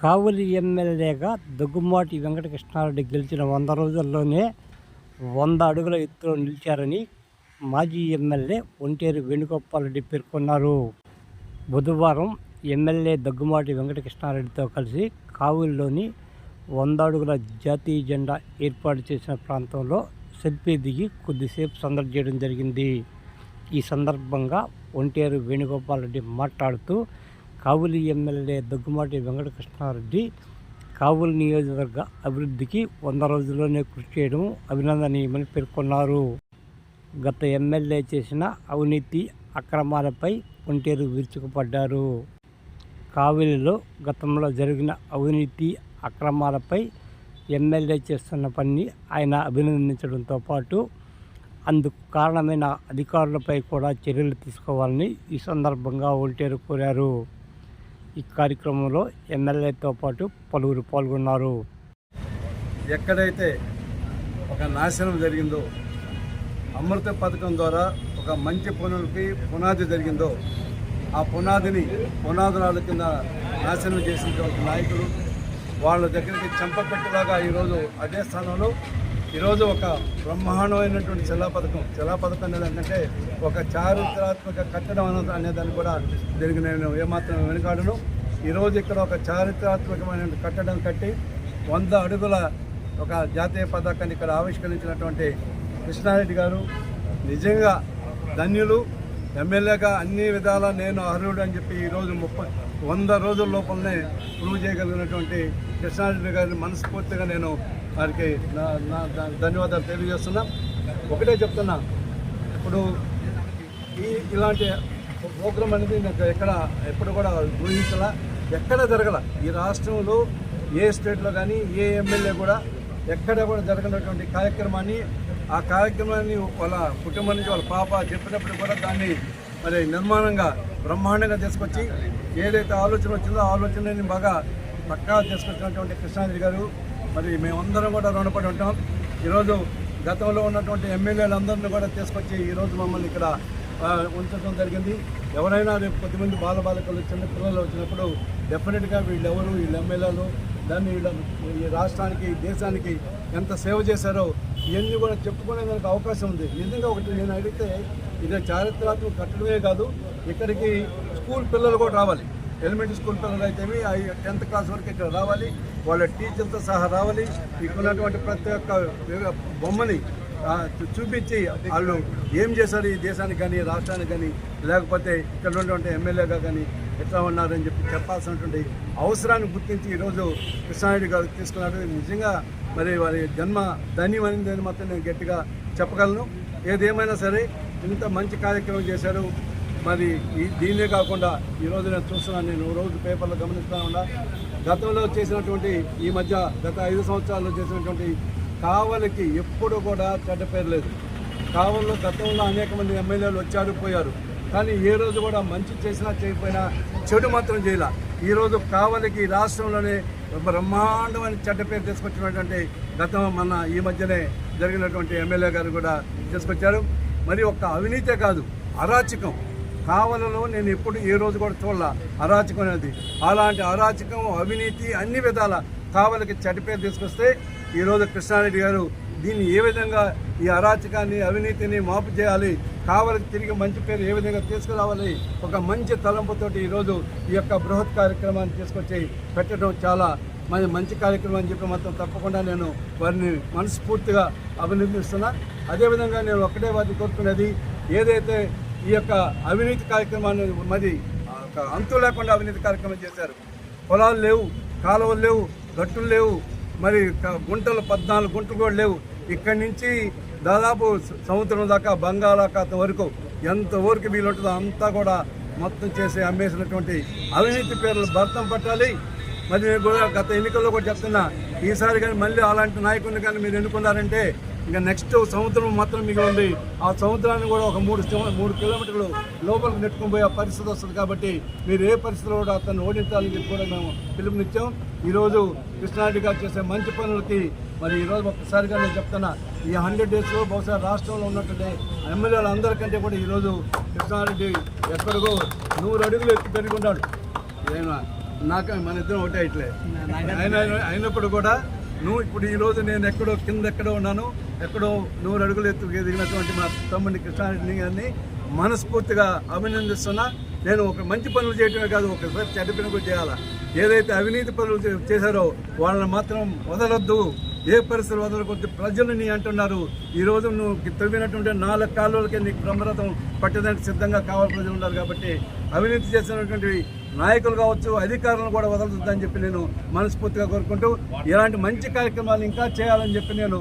కావులి ఎమ్మెల్యేగా దగ్గుమాటి వెంకటకృష్ణారెడ్డి గెలిచిన వంద రోజుల్లోనే వంద అడుగుల ఎత్తులో నిలిచారని మాజీ ఎమ్మెల్యే ఒంటేరు వేణుగోపాలరెడ్డి పేర్కొన్నారు. బుధవారం ఎమ్మెల్యే దగ్గుమాటి వెంకటకృష్ణారెడ్డితో కలిసి కావులిలోని వంద అడుగుల జాతీయ జెండా ఏర్పాటు చేసిన ప్రాంతంలో సెల్ఫీ దిగి కొద్దిసేపు సందడి చేయడం జరిగింది. ఈ సందర్భంగా ఒంటేరు వేణుగోపాలరెడ్డి మాట్లాడుతూ కావులి ఎమ్మెల్యే దగ్గుమాటి వెంకటకృష్ణారెడ్డి కావులు నియోజకవర్గ అభివృద్ధికి వంద రోజుల్లోనే కృషి చేయడం అభినందనీయమని పేర్కొన్నారు. గత ఎమ్మెల్యే చేసిన అవినీతి అక్రమాలపై ఒంటేరు విరుచుకుపడ్డారు. కావలిలో గతంలో జరిగిన అవినీతి అక్రమాలపై ఎమ్మెల్యే చేస్తున్న పనిని ఆయన అభినందించడంతో పాటు అందుకు కారణమైన అధికారులపై కూడా చర్యలు తీసుకోవాలని ఈ సందర్భంగా ఒంటేరు కోరారు. ఈ కార్యక్రమంలో ఎమ్మెల్యేతో పాటు పలువురు పాల్గొన్నారు. ఎక్కడైతే ఒక నాశనం జరిగిందో అమృత పథకం ద్వారా ఒక మంచి పనులకి పునాది జరిగిందో ఆ పునాదిని పునాదురాల కింద నాశనం చేసినటువంటి నాయకులు వాళ్ళ దగ్గరికి చెంపపెట్టేలాగా ఈరోజు అదే స్థానంలో ఈరోజు ఒక బ్రహ్మాండమైనటువంటి శిలా పథకం శిలా పథకం అనేది ఏంటంటే ఒక చారిత్రాత్మక కట్టడం అనేదాన్ని అనే దాన్ని కూడా దీనికి నేను ఏమాత్రం వెనుకాడను. ఈరోజు ఇక్కడ ఒక చారిత్రాత్మకమైన కట్టడం కట్టి వంద అడుగుల ఒక జాతీయ పతాకాన్ని ఇక్కడ ఆవిష్కరించినటువంటి కృష్ణారెడ్డి గారు. నిజంగా ధన్యులు. ఎమ్మెల్యేగా అన్ని విధాల నేను అర్హుడు అని చెప్పి ఈరోజు ముప్పై వంద రోజుల లోపలనే ప్రూవ్ చేయగలిగినటువంటి కృష్ణారెడ్డి గారిని మనస్ఫూర్తిగా నేను వారికి నా నా ధన్యవాదాలు తెలియజేస్తున్నా. ఒకటే చెప్తున్నా. ఇప్పుడు ఈ ఇలాంటి ప్రోగ్రాం అనేది నాకు ఎక్కడ ఎప్పుడు కూడా ఊహించాల. ఎక్కడ జరగల. ఈ రాష్ట్రంలో ఏ స్టేట్లో కానీ ఏ ఎమ్మెల్యే కూడా ఎక్కడ కూడా జరగనటువంటి కార్యక్రమాన్ని ఆ కార్యక్రమాన్ని వాళ్ళ కుటుంబం నుంచి వాళ్ళ పాప చెప్పినప్పుడు కూడా దాన్ని మరి నిర్మాణంగా బ్రహ్మాండంగా తీసుకొచ్చి ఏదైతే ఆలోచన వచ్చిందో ఆలోచనని బాగా పక్కా తీసుకొచ్చినటువంటి కృష్ణాంజలి గారు మరి మేమందరం కూడా రుణపడి ఉంటాం. ఈరోజు గతంలో ఉన్నటువంటి ఎమ్మెల్యేలందరినీ కూడా తీసుకొచ్చి ఈరోజు మమ్మల్ని ఇక్కడ ఉంచడం జరిగింది. ఎవరైనా రేపు కొద్దిమంది బాల బాలికలు చిన్న పిల్లలు వచ్చినప్పుడు డెఫినెట్గా వీళ్ళు ఎవరు వీళ్ళు ఎమ్మెల్యేలు దాన్ని వీళ్ళ ఈ రాష్ట్రానికి దేశానికి ఎంత సేవ చేశారో ఇవన్నీ కూడా చెప్పుకునేదానికి అవకాశం ఉంది. నిజంగా ఒకటి నేను అడిగితే ఇది చారిత్రాత్మక కట్టడమే కాదు ఇక్కడికి స్కూల్ పిల్లలు కూడా రావాలి. ఎలిమెంటరీ స్కూల్ పిల్లలు టెన్త్ క్లాస్ వరకు ఇక్కడ రావాలి. వాళ్ళ టీచర్తో సహా రావాలి. ఇక్కడ ఉన్నటువంటి ప్రతి ఒక్క బొమ్మని చూపించి వాళ్ళు ఏం చేశారు ఈ దేశానికి కానీ రాష్ట్రానికి కానీ లేకపోతే ఇక్కడ ఉన్నటువంటి ఎమ్మెల్యేగా కానీ ఎట్లా ఉన్నారని చెప్పి చెప్పాల్సినటువంటి అవసరాన్ని గుర్తించి ఈరోజు కృష్ణారెడ్డి గారు తీసుకున్నారు. నిజంగా మరి వారి జన్మ ధన్యమైనదని మాత్రం నేను గట్టిగా చెప్పగలను. ఏదేమైనా సరే ఇంత మంచి కార్యక్రమం చేశారు. మరి దీనిలే కాకుండా ఈరోజు నేను చూస్తున్నాను నేను రోజు పేపర్లో గమనిస్తూ ఉన్నా. గతంలో చేసినటువంటి ఈ మధ్య గత ఐదు సంవత్సరాల్లో చేసినటువంటి కావలికి ఎప్పుడు కూడా చెడ్డ పేరు లేదు. కావల్లో గతంలో అనేక మంది ఎమ్మెల్యేలు వచ్చారు పోయారు. కానీ ఏ రోజు కూడా మంచి చేసినా చేయకపోయినా చెడు మాత్రం చేయలే. ఈరోజు కావలికి రాష్ట్రంలోనే బ్రహ్మాండమైన చెడ్డ పేరు తీసుకొచ్చినటువంటి గతం మన ఈ మధ్యనే జరిగినటువంటి ఎమ్మెల్యే గారు కూడా తీసుకొచ్చారు. మరి ఒక్క అవినీతే కాదు అరాచకం. కావలలో నేను ఎప్పుడు ఏ రోజు కూడా చూడాల. అరాచకం అనేది అలాంటి అరాచకం అవినీతి అన్ని విధాల కావలికి చెడ్డ పేరు తీసుకొస్తే ఈరోజు కృష్ణారెడ్డి గారు దీన్ని ఏ విధంగా ఈ అరాచకాన్ని అవినీతిని మాపు చేయాలి కావలికి తిరిగి మంచి పేరు ఏ విధంగా తీసుకురావాలి ఒక మంచి తలంపుతోటి ఈరోజు ఈ యొక్క బృహత్ కార్యక్రమాన్ని తీసుకొచ్చి పెట్టడం చాలా మరి మంచి కార్యక్రమం అని చెప్పి మాత్రం తప్పకుండా నేను వారిని మనస్ఫూర్తిగా అభినందిస్తున్నా. అదేవిధంగా నేను ఒక్కటే వారిని కోరుకునేది ఏదైతే ఈ యొక్క అవినీతి కార్యక్రమాన్ని మరి ఒక అంతు లేకుండా అవినీతి కార్యక్రమం చేశారు. పొలాలు లేవు కాలువలు లేవు గట్టులు లేవు మరి గుంటలు పద్నాలుగు గుంటలు కూడా లేవు. ఇక్కడి నుంచి దాదాపు సముద్రం దాకా బంగాళాఖాతం వరకు ఎంత ఊరికి వీలుంటుందో అంతా కూడా మొత్తం చేసి అమ్మేసినటువంటి అవినీతి పేర్లు భర్తం పట్టాలి. మరి నేను కూడా గత ఎన్నికల్లో కూడా చెప్తున్నా ఈసారి కానీ మళ్ళీ అలాంటి నాయకుడిని కానీ మీరు ఎన్నుకున్నారంటే ఇంకా నెక్స్ట్ సముద్రం మాత్రం మిగిలి ఉంది. ఆ సముద్రాన్ని కూడా ఒక మూడు మూడు కిలోమీటర్లు లోపలికి నెట్టుకుని పోయే పరిస్థితి వస్తుంది కాబట్టి మీరు ఏ పరిస్థితిలో కూడా అతన్ని ఓడించాలని చెప్పి కూడా మేము పిలుపునిచ్చాం. ఈరోజు కృష్ణారెడ్డి గారు చేసే మంచి పనులకి మరి ఈరోజు ఒక్కసారిగా నేను చెప్తున్నా ఈ హండ్రెడ్ డేస్లో బహుశా రాష్ట్రంలో ఉన్నటువంటి ఎమ్మెల్యేలు అందరికంటే కూడా ఈరోజు కృష్ణారెడ్డి ఎక్కడికో నూరు అడుగులు ఎత్తి పెరిగి ఉన్నాడు. ఏమైనా నాకు మన ఇద్దరం ఒకటే ఇట్లే. అయిన అయినప్పుడు కూడా నువ్వు ఇప్పుడు ఈ రోజు నేను ఎక్కడో కింద ఎక్కడో ఉన్నాను ఎక్కడో నూరు అడుగులు ఎత్తు ఎదిగినటువంటి మా తమ్ముడిని కృష్ణారెడ్డి గారిని మనస్ఫూర్తిగా అభినందిస్తున్నా. నేను ఒక మంచి పనులు చేయటమే కాదు ఒకసారి చెడ్డ పని కూడా చేయాలా? ఏదైతే అవినీతి పనులు చే- చేశారో వాళ్ళని మాత్రం వదలొద్దు. ఏ పరిస్థితులు వదలకొద్దు ప్రజలు నీ అంటున్నారు. ఈ రోజు నువ్వు తవ్వినటువంటి నాలుగు కాలువలకే నీకు బ్రహ్మరథం పట్టడానికి సిద్ధంగా కావాలి ప్రజలు ఉన్నారు కాబట్టి అవినీతి చేసినటువంటి నాయకులు కావచ్చు అధికారులను కూడా వదలొద్దని చెప్పి నేను మనస్ఫూర్తిగా కోరుకుంటూ ఇలాంటి మంచి కార్యక్రమాలు ఇంకా చేయాలని చెప్పి నేను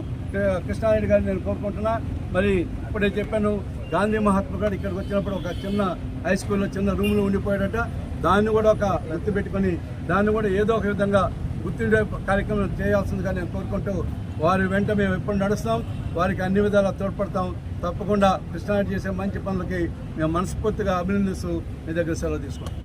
కృష్ణారెడ్డి గారిని నేను కోరుకుంటున్నా. మరి ఇప్పుడే చెప్పాను గాంధీ మహాత్మా గారు ఇక్కడికి వచ్చినప్పుడు ఒక చిన్న హై స్కూల్లో చిన్న రూమ్లో ఉండిపోయాడట. దాన్ని కూడా ఒక గుర్తు పెట్టుకొని దాన్ని కూడా ఏదో ఒక విధంగా గుర్తుండే కార్యక్రమం చేయాల్సిందిగా నేను కోరుకుంటూ వారి వెంట మేము ఎప్పుడు నడుస్తాం వారికి అన్ని విధాలా తోడ్పడతాం. తప్పకుండా కృష్ణారెడ్డి చేసే మంచి పనులకి మేము మనస్ఫూర్తిగా అభినందిస్తూ మీ దగ్గర సెలవు తీసుకుంటాం